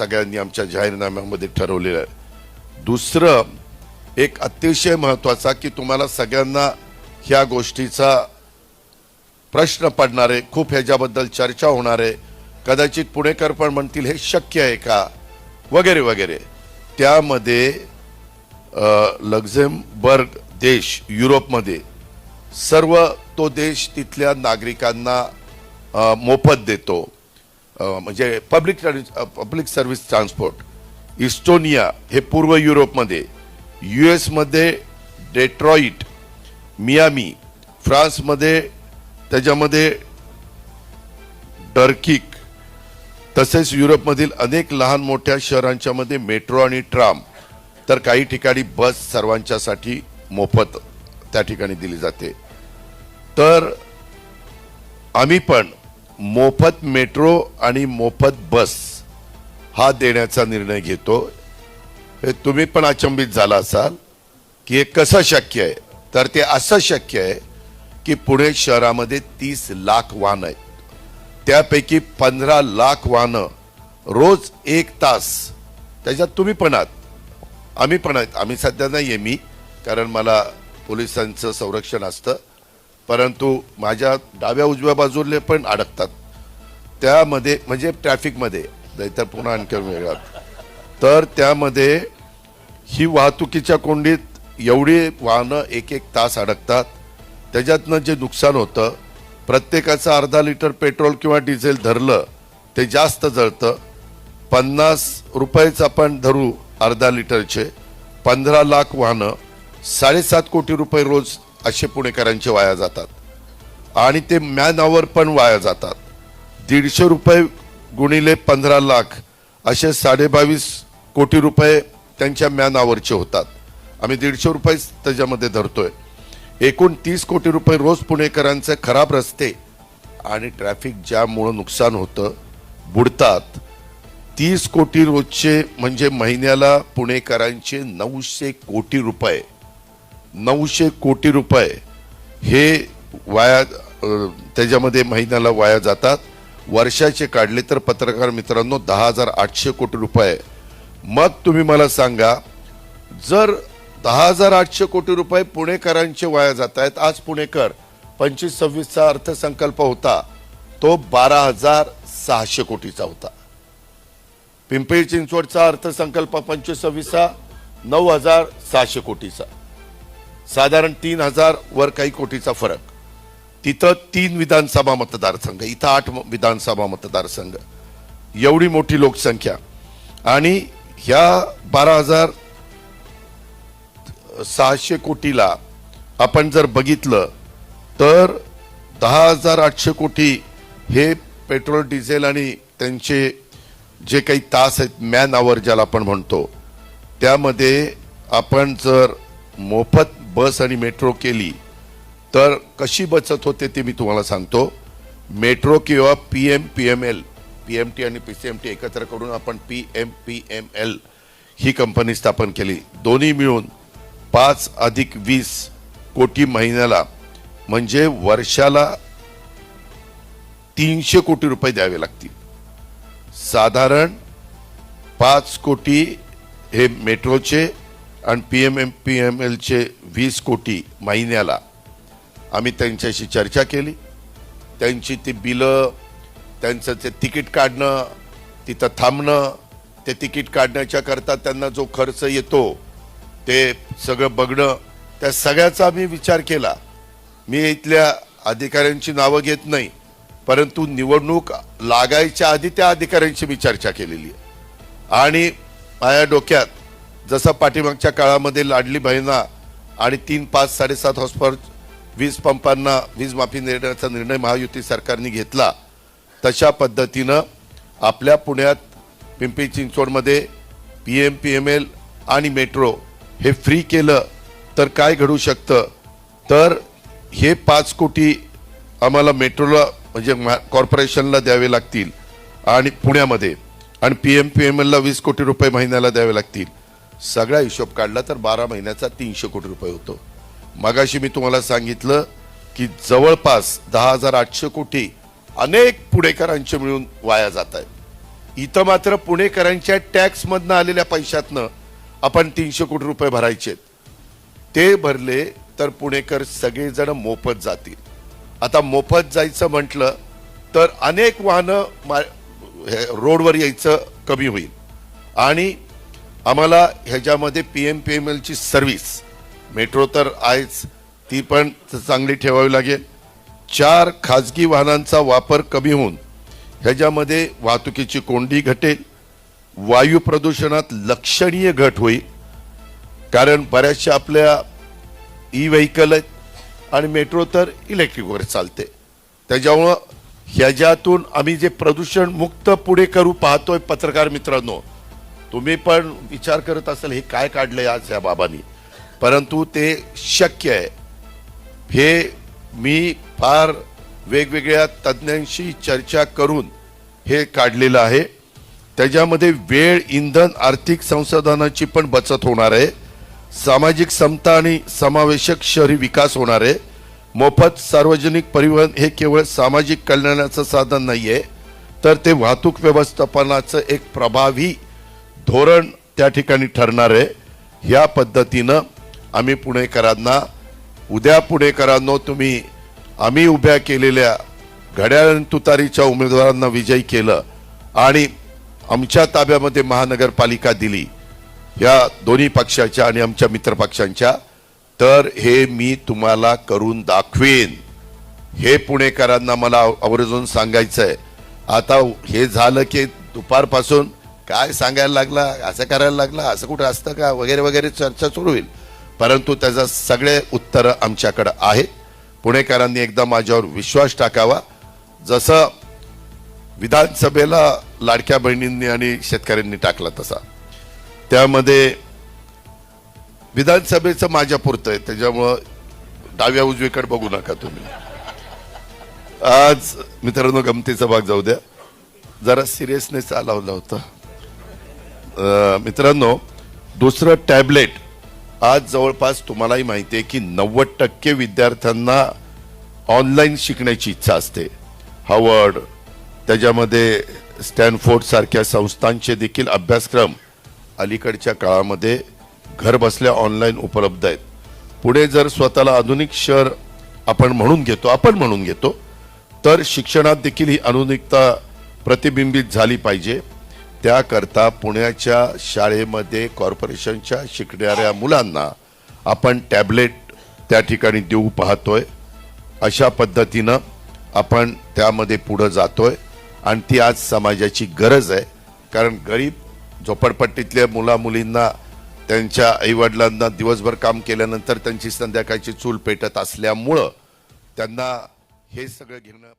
सगळ्यांनी आमच्या जाहीरनाम्यामध्ये ठरवलेलं आहे. दुसरं एक अतिशय महत्त्वाचा की तुम्हाला सगळ्यांना ह्या गोष्टीचा प्रश्न पडणार आहे खूप ह्याच्याबद्दल चर्चा होणार आहे. कदाचित पुणेकर पण म्हणतील हे शक्य आहे का? वगैरे वगैरे. त्यामध्ये लक्झेमबर्ग देश युरोपमध्ये सर्व तो देश तिथल्या नागरिकांना मोफत देतो. म्हणजे public public service transport Estonia हे पूर्व युरोपमध्ये यू एसमध्ये डेट्रॉईट मियामी फ्रान्समध्ये त्याच्यामध्ये डर्किक तसेच युरोपमधील अनेक लहान मोठ्या शहरांच्या मध्ये मेट्रो आणि ट्राम तर काही ठिकाणी बस सर्वांच्यासाठी मोफत त्या ठिकाणी दिली जाते. तर आम्ही पण मोफत मेट्रो आणि मोफत बस हा देण्याचा निर्णय घेतो. हे तुम्ही पण अचंबित झाला असाल की हे कसं शक्य आहे? तर ते असं शक्य आहे की पुणे शहरामध्ये तीस लाख वाहन आहेत. त्यापैकी पंधरा लाख वाहनं रोज एक तास त्याच्यात तुम्ही पण आहात. आम्ही पण आहेत. आम्ही सध्या नाही आहे मी कारण मला पोलिसांचं संरक्षण असतं. परंतु माझ्या डाव्या उजव्या बाजूले पण अडकतात. त्यामध्ये म्हणजे ट्रॅफिकमध्ये नाहीतर पुन्हा आणखी वेगळा. तर त्यामध्ये ही वाहतुकीच्या कोंडीत एवढी वाहनं एक एक तास अडकतात. त्याच्यातनं जे नुकसान होतं प्रत्येकाचं अर्धा लिटर पेट्रोल किंवा डिझेल धरलं ते जास्त जळतं. पन्नास रुपयेच आपण धरू अर्धा लिटरचे. पंधरा लाख वाहनं साडेसात कोटी रुपये रोज असे पुणेकरांचे वाया जातात. आणि ते मॅन आवर पण वाया जातात. दीडशे रुपये गुणिले पंधरा लाख असे साडेबावीस कोटी रुपये त्यांच्या मॅन आवरचे होतात. आम्ही दीडशे रुपयेच त्याच्यामध्ये धरतोय. एकूण तीस कोटी रुपये रोज पुणेकरांचे खराब रस्ते आणि ट्रॅफिक ज्यामुळं नुकसान होतं बुडतात. तीस कोटी रोजचे म्हणजे महिन्याला पुणेकरांचे नऊशे कोटी रुपये. नऊशे कोटी रुपये हे वाया त्याच्यामध्ये महिन्याला वाया जातात. वर्षाचे काढले तर पत्रकार मित्रांनो दहा हजार आठशे कोटी रुपये. मग तुम्ही मला सांगा जर दहा हजार आठशे कोटी रुपये पुणेकरांचे वाया जात आहेत आज पुणेकर पंचवीस सव्वीसचा अर्थसंकल्प होता तो बारा हजार सहाशे कोटीचा होता. पिंपरी चिंचवडचा अर्थसंकल्प पंचवीस सव्वीसचा नऊ हजार सहाशे कोटीचा. साधारण तीन हजार वर काही कोटीचा फरक. तिथं तीन विधानसभा मतदारसंघ इथं आठ विधानसभा मतदारसंघ. एवढी मोठी लोकसंख्या. आणि ह्या बारा हजार सहाशे कोटीला आपण जर बघितलं तर दहा हजार आठशे कोटी हे पेट्रोल डिझेल आणि त्यांचे जे काही तास आहेत मॅन आवर ज्याला आपण म्हणतो त्यामध्ये आपण जर मोफत बस आणि मेट्रो केली तर कशी बचत होते ते मी तुम्हाला सांगतो. मेट्रो किंवा P M P M L P M T आणि पी सी एम टी एकत्र करून आपण P M P M L ही कंपनी स्थापन केली. दोन्ही मिळून पाच अधिक वीस कोटी महिन्याला म्हणजे वर्षाला तीनशे कोटी रुपये द्यावे लागतील. साधारण पाच कोटी हे मेट्रोचे आणि P M M P M एलचे वीस कोटी महिन्याला आम्ही त्यांच्याशी चर्चा केली. त्यांची ती बिलं त्यांचं ते तिकीट काढणं तिथं थांबणं ते तिकीट काढण्याच्या करता त्यांना जो खर्च येतो ते सगळं बघणं त्या सगळ्याचा आम्ही विचार केला. मी इथल्या अधिकाऱ्यांची नावं घेत नाही परंतु निवडणूक लागायच्या आधी त्या अधिकाऱ्यांची मी चर्चा केलेली आहे. आणि माझ्या डोक्यात जसं पाठीमागच्या काळामध्ये लाडली बहिणा आणि तीन पाच साडेसात हॉस्पर वीज पंपांना वीज माफी देण्याचा निर्णय महायुती सरकारने घेतला. तशा पद्धतीनं आपल्या पुण्यात पिंपरी चिंचवडमध्ये P M P M L आणि मेट्रो हे फ्री केलं तर काय घडू शकतं? तर हे पाच कोटी आम्हाला मेट्रोला म्हणजे कॉर्पोरेशनला द्यावे लागतील आणि पुण्यामध्ये. आणि पी एम पी एम एलला वीस कोटी रुपये महिन्याला द्यावे लागतील. सगळा हिशोब काढला तर बारा महिन्याचा तीनशे कोटी रुपये होतो. मगाशी मी तुम्हाला सांगितलं की जवळपास दहा हजार आठशे कोटी अनेक पुणेकरांचे मिळून वाया जात आहेत. इथं मात्र पुणेकरांच्या टॅक्समधनं आलेल्या पैशातनं आपण तीनशे कोटी रुपये भरायचे ते भरले तर पुणेकर सगळेजण मोफत जातील. आता मोफत जायचं म्हटलं तर अनेक वाहनं मा- हे रोडवर यायचं कमी होईल. आणि आम्हाला ह्याच्यामध्ये पी एम पी एम एलची सर्व्हिस मेट्रो तर आहेच ती पण चांगली ठेवावी लागेल. चार खाजगी वाहनांचा वापर कमी होऊन ह्याच्यामध्ये वाहतुकीची कोंडी घटेल. वायू प्रदूषणात लक्षणीय घट होईल. कारण बऱ्याचशा आपल्या ई व्हेकल आहेत आणि मेट्रो तर इलेक्ट्रिकवर चालते. त्याच्यामुळं ह्याच्यातून आम्ही जे प्रदूषण मुक्त पुढे करू पाहतोय पत्रकार मित्रांनो तुम्ही पण विचार करत असाल हे काय काढलं आज या बाबांनी? परंतु ते शक्य आहे. हे मी फार वेगवेगळ्या तज्ज्ञांशी चर्चा करून हे काढलेलं आहे. त्याच्यामध्ये वेळ इंधन आर्थिक संसाधनाची पण बचत होणार आहे. सामाजिक समता आणि समावेशक शहरी विकास होणार आहे. मोफत सार्वजनिक परिवहन हे केवळ सामाजिक कल्याणाचं साधन नाही आहे तर ते वाहतूक व्यवस्थापनाचं एक प्रभावी धोरण त्या ठिकाणी ठरणार आहे. ह्या पद्धतीनं आम्ही पुणेकरांना उद्या पुणेकरांनो तुम्ही आम्ही उभ्या केलेल्या घड्याळ तुतारीच्या उमेदवारांना विजयी केलं आणि आमच्या ताब्यामध्ये महानगरपालिका दिली या दोन्ही पक्षाच्या आणि आमच्या मित्र पक्षांच्या तर हे मी तुम्हाला करून दाखवेन. हे पुणेकरांना मला आवर्जून सांगायचं आहे आता हे झालं की दुपारपासून काय सांगायला लागला असं करायला लागला असं कुठं असतं का वगैरे वगैरे चर्चा सुरू होईल. परंतु त्याचं सगळे उत्तरं आमच्याकडं आहेत पुणेकरांनी एकदा माझ्यावर विश्वास टाकावा. जसं विधानसभेला लाडक्या बहिणींनी आणि शेतकऱ्यांनी टाकला तसा. त्यामध्ये विधानसभेचं माझ्या पुरतं आहे त्याच्यामुळं डाव्या उजवीकडे बघू नका तुम्ही. आज मित्रांनो गमतीचा भाग जाऊ द्या. जरा सिरियसनेस आला होता. मित्रांनो दुसरं टॅबलेट. आज जवळपास तुम्हालाही माहिती आहे की नव्वद टक्के विद्यार्थ्यांना ऑनलाईन शिकण्याची इच्छा असते. हवर्ड त्याच्यामध्ये स्टॅनफोर्ड सारख्या संस्थांचे देखील अभ्यासक्रम अलीकडच्या काळामध्ये घर बसल्या ऑनलाईन उपलब्ध आहेत. पुढे जर स्वतःला आधुनिक शहर आपण म्हणून घेतो आपण म्हणून घेतो तर शिक्षणात देखील ही आधुनिकता प्रतिबिंबित झाली पाहिजे. त्याकरता पुण्याच्या शाळेमध्ये कॉर्पोरेशनच्या शिकणाऱ्या मुलांना आपण टॅबलेट त्या ठिकाणी देऊ पाहतोय. अशा पद्धतीनं आपण त्यामध्ये पुढं जातोय आणि ती आज समाजाची गरज आहे. कारण गरीब झोपडपट्टीतल्या मुलामुलींना त्यांच्या आईवडिलांना दिवसभर काम केल्यानंतर त्यांची संध्याकाळची चूल पेटत असल्यामुळं त्यांना हे सगळं घेणं